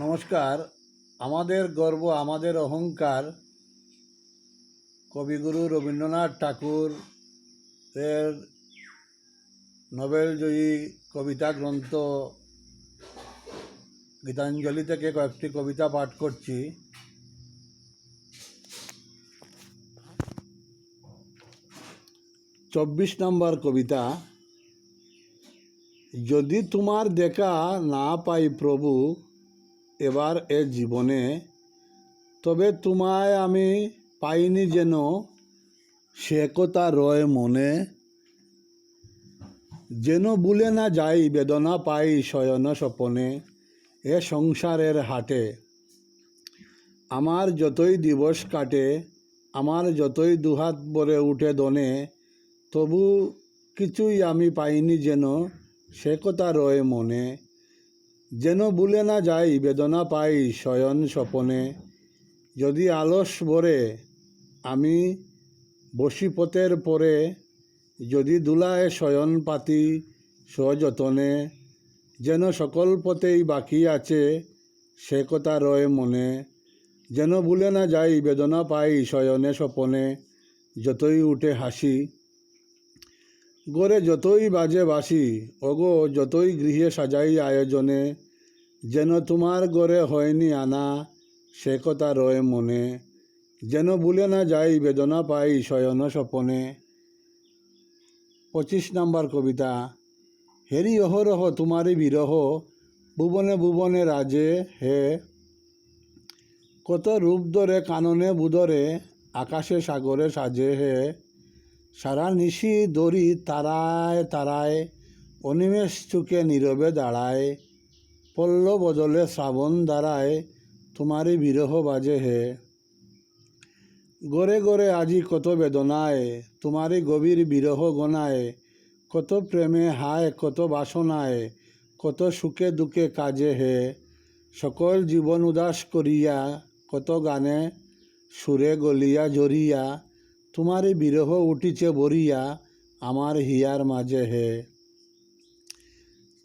নমস্কার। আমাদের গর্ব, আমাদের অহংকার। কবিগুরু রবীন্দ্রনাথ ঠাকুর এর নোবেলজয়ী কবিতা গ্রন্থ গীতাঞ্জলি থেকে কয়েকটি কবিতা পাঠ করছি। চব্বিশ নম্বর কবিতা, যদি তোমার দেখা না পাই প্রভু এবার এ জীবনে। তবে তোমায় আমি পাইনি যেন সে কথা রয় মনে। যেন ভুলে না যাই বেদনা পাই শয়ন স্বপনে এ সংসারের হাটে। আমার যতই দিবস কাটে, আমার যতই দুহাত ভরে উঠে দনে, তবু কিছুই আমি পাইনি যেন সে কথা রয় মনে। যেন ভুলে না যাই বেদনা পাই শয়ন স্বপনে। যদি আলস ভরে, আমি বসি পথের পরে। যদি দুলায় শয়ন পাতি সযতনে যেন সকল পথেই বাকি আছে সে কথা রয় মনে। যেন ভুলে না যাই বেদনা পাই শয়নে স্বপনে, যতই উঠে হাসি গড়ে যতই বাজে বাসি ওগো যতই গৃহে সাজাই আয়োজনে, যেন তোমার গড়ে হয়নি আনা, সে কথা রয় মনে। যেন ভুলে না যাই বেদনা পাই শয়ন স্বপনে। পঁচিশ নম্বর কবিতা, হেরি অহরহ তোমারই বিরহ, ভুবনে ভুবনে রাজে হে। কত রূপ ধরে কাননে বুদরে, আকাশে সাগরে সাজে হে। সারা নিশি দড়ি তারায় তারায়, অনিমেষ চুকে নীরবে দাঁড়ায়। পল্ল বদলে শ্রাবণ দাঁড়ায় তোমারই বিরহ বাজে হে। গড়ে গড়ে আজি কত বেদনায়, তোমারই গভীর বিরহ গনায়। কত প্রেমে হায়, কত বাসনায়, কত সুখে দুঃখে কাজে হে। সকল জীবন উদাস করিয়া কত গানে সুরে গলিয়া জড়িয়া তোমারই বিরহ উঠিছে বরিয়া, আমার হিয়ার মাঝে হে।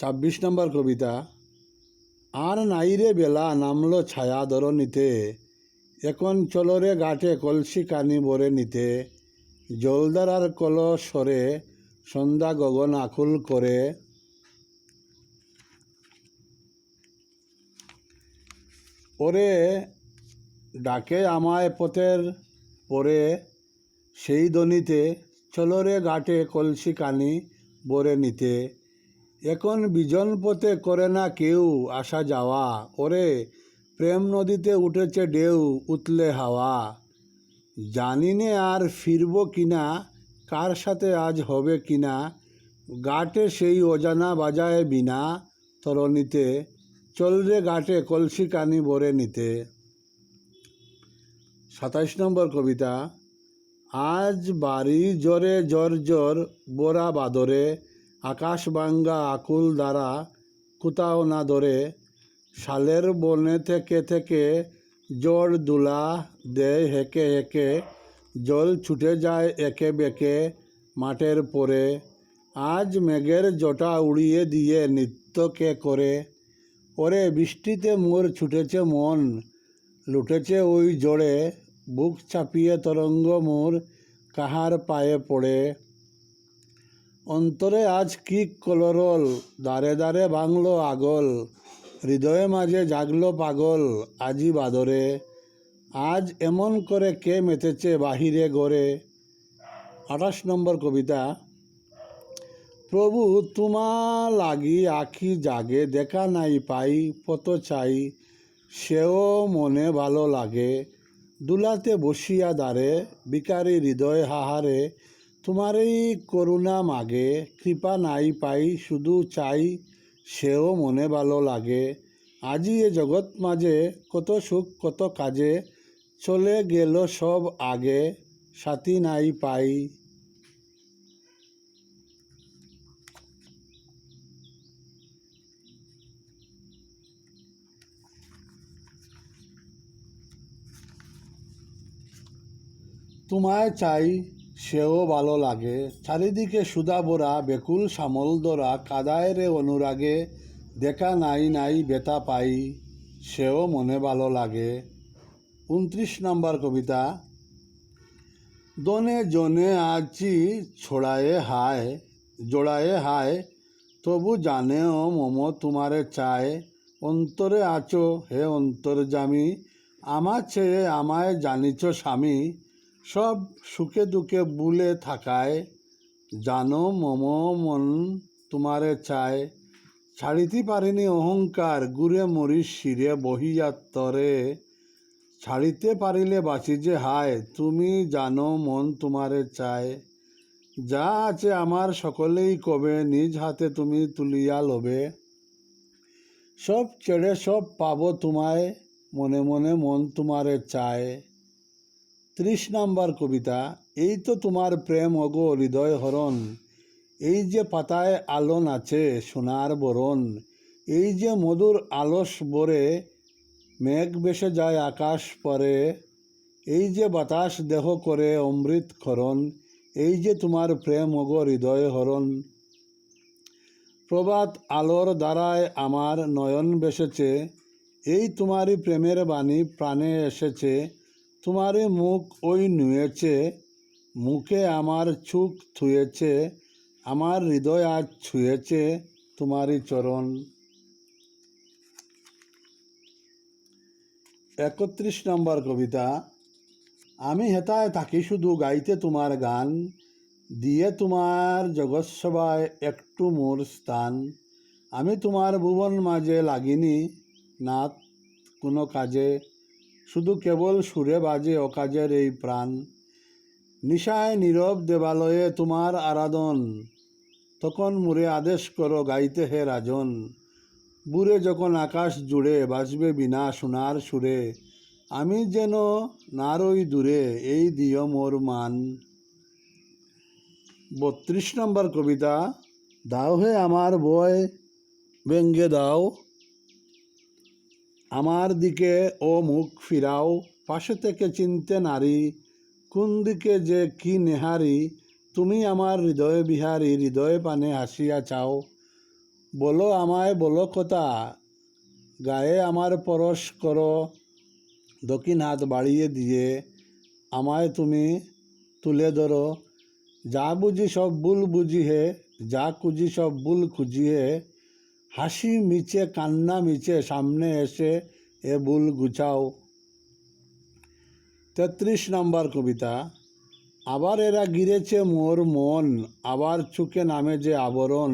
ছাব্বিশ নম্বর কবিতা। আর নাইরে বেলা, নামলো ছায়া ধরণীতে এখন চলরে গাঠে কলসি কানি বরে নিতে। জলদারার কল সরে সন্ধ্যা গগন আকুল করে। ওরে ডাকে আমায় পথের পরে সেই দনিতে চলরে গাটে কলসি কানি বরে নিতে। এখন বিজন পথে করে না কেউ আসা যাওয়া। ওরে, প্রেম নদীতে উঠেছে ঢেউ, উতলে হাওয়া। জানি নে আর ফিরব কিনা, কার সাথে আজ হবে কিনা। গাটে সেই অজানা বাজায় বিনা তরণীতে। চল রে গাটে কলসি কানি বরে নিতে। সাতাইশ নম্বর কবিতা। আজ বাড়ি জরে জর জর বোরা বাদরে, আকাশ বাঙ্গা আকুল দ্বারা কোথাও না ধরে। শালের বনে থেকে থেকে জল দুলা দেয় হেকে হেকে, জল ছুটে যায় একে বেঁকে মাঠের পরে। আজ মেঘের জটা উড়িয়ে দিয়ে নৃত্যকে করে। ওরে বৃষ্টিতে মোর ছুটেছে মন, লুটেছে ওই জোরে বুক চাপিয়ে তরঙ্গ মোর কাহার পায়ে পড়ে। অন্তরে আজ কি কলরল দাঁড়ে দাঁড়ে ভাঙলো আগল, হৃদয়ে মাঝে জাগলো পাগল আজি বাদরে। আজ এমন করে কে মেতেছে বাহিরে গড়ে? আঠাশ নম্বর কবিতা। প্রভু তোমা লাগি আখি জাগে, দেখা নাই পাই পত চাই, সেও মনে ভালো লাগে। দুলাতে বসিয়া দ্বারে বিকারী হৃদয় হাহারে, তোমারই করুণা মাগে, কৃপা নাই পাই, শুধু চাই সেও মনে ভালো লাগে। আজি এ জগৎ মাঝে কত সুখ, কত কাজে, চলে গেল সব আগে, সাথী নাই পাই। তোমায় চাই, সেও ভালো লাগে। চারিদিকে সুদা বোরা, বেকুল শ্যামল দোরা, কাদায় রে অনুরাগে, দেখা নাই নাই বেতা পাই, সেও মনে ভালো লাগে। উনত্রিশ নম্বর কবিতা। দনে জনে আছি ছোড়ায়ে হায়, জোড়ায়ে হায়, তবু জানেও মম তোমারে চায়। অন্তরে আছো হে অন্তর অন্তর্জামী আমার চেয়ে আমায় জানিছ স্বামী সব সুখে দুঃখে বুলে থাকায়, জানো মম মন তোমারে চায়। ছাড়িতে পারিনি অহংকার, গুড়ে মরি শিরে বহিয়া তরে ছাড়িতে পারিলে বাঁচি যে হায়, তুমি জানো মন তোমারে চায়। যা আছে আমার সকলেই কবে, নিজ হাতে তুমি তুলিয়া লবে। সব ছেড়ে সব পাবো তোমায়, মনে মনে মন তোমারে চায়। ত্রিশ নাম্বার কবিতা, এই তো তোমার প্রেম অগো হৃদয় হরণ, এই যে পাতায় আলোন আছে সোনার বরণ, এই যে মধুর আলস বরে মেঘ বেসে যায় আকাশ পরে, এই যে বাতাস দেহ করে অমৃত খরণ এই যে তোমার প্রেম অগো হৃদয় হরণ। প্রভাত আলোর দ্বারায় আমার নয়ন বেসেছে এই তোমারই প্রেমের বাণী প্রাণে এসেছে তোমারই মুখ ওই নুয়েছে, মুখে আমার চুক থুয়েছে, আমার হৃদয় আজ ছুঁয়েছে তোমারই চরণ। একত্রিশ নম্বর কবিতা, আমি হেতায় থাকি শুধু গাইতে তোমার গান, দিয়ে তোমার জগৎসভায় একটু মোর স্থান। আমি তোমার ভুবন মাঝে লাগিনি, নাথ কোনো কাজে শুধু কেবল সুরে বাজে অকাজের এই প্রাণ। নিশায় নীরব দেবালয়ে তোমার আরাধন। তখন মুরে আদেশ করো গাইতে হে রাজন। বুড়ে যখন আকাশ জুড়ে বাজবে বিনা সোনার সুরে, আমি যেন নারই দূরে, এই দিও মোর মান। বত্রিশ নম্বর কবিতা, দাও হে আমার বয় ব্যঙ্গে দাও আমার দিকে ও মুখ ফিরাও, পাশে থেকে চিনতে নারী, কোন দিকে যে কি নেহারি, তুমি আমার হৃদয় বিহারী, হৃদয় পানে হাসিয়া চাও। বলো আমায়, বলো কথা, গায়ে আমার পরশ করো, দক্ষিণ হাত বাড়িয়ে দিয়ে আমায় তুমি তুলে ধরো। যা বুঝি সব ভুল বুঝি হে যা খুঁজি সব ভুল খুঁজি হে হাসি মিচে কান্না মিচে সামনে এসে এ ভুল গুছাও। তেত্রিশ নম্বর কবিতা, আবার এরা গিরেছে মোর মন, আবার চুকে নামে যে আবরণ,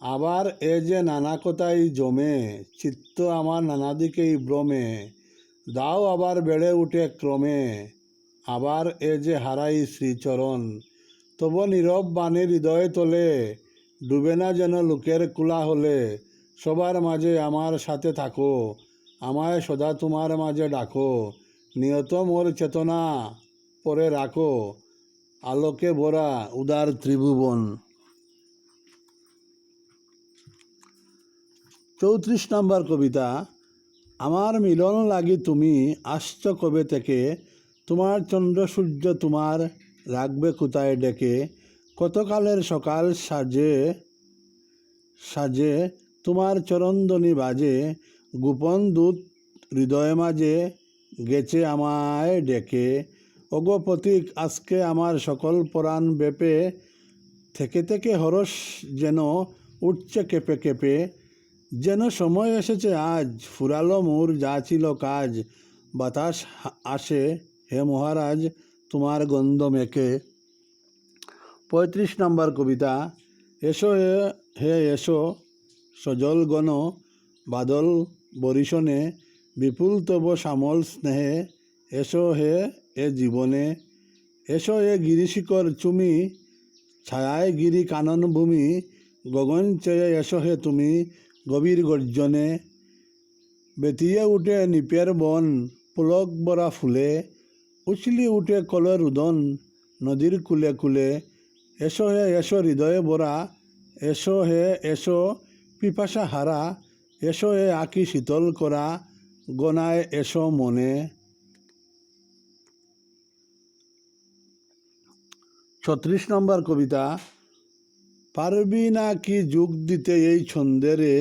আবার এ যে নানা কথাই জমে, চিত্ত আমার নানা দিকেই ভ্রমে, দাও আবার বেড়ে উঠে ক্রমে, আবার এ যে হারাই শ্রীচরণ, তব নীরব বাণী হৃদয় তোলে ডুবে না যেন লোকের কুলা হলে সবার মাঝে আমার সাথে থাকো। আমায় সদা তোমার মাঝে ডাকো। নিয়ত মোর চেতনা পরে রাখো। আলোকে ভরা উদার ত্রিভুবন। চৌত্রিশ নম্বর কবিতা। আমার মিলন লাগি তুমি আসছ কবে থেকে? তোমার চন্দ্র সূর্য তোমার রাখবে কোথায় ডেকে? কতকালের সকাল সাজে সাজে তোমার চরণধ্বনি বাজে, গোপন দূত হৃদয় মাঝে গেছে আমায় ডেকে। ওগো প্রতীক, আজকে আমার সকল পরাণ বেপে, থেকে থেকে হরস যেন উঠছে কেঁপে কেঁপে। যেন সময় এসেছে আজ, ফুরালো মোর যা ছিল কাজ। বাতাস আসে, হে মহারাজ, তোমার গন্ধ মেখে পঁয়ত্রিশ নম্বর কবিতা, এসো হে এসো, সজল গণ, বাদল বরিশনে, বিপুল তব শ্যামল স্নেহে, এসো হে, এ জীবনে, এসো এ গিরিশিকর চুমি, ছায়ায় গিরি কানন ভূমি, গগন চেয়ে এসো হে তুমি গভীর গর্জনে, বেতিয়ে উঠে নিপের বন, পুলক বরা ফুলে, উছলি উঠে কলের উদন নদীর কুলে কুলে এসো হে, এসো হৃদয়ে বরা, এসো হে, এসো পিপাসা হারা, এসো হে আঁকি শীতল করা, গনায় এসো মনে। ছত্রিশ নম্বর কবিতা, পারবি না কি যুগ দিতে এই ছন্দেরে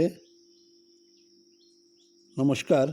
নমস্কার।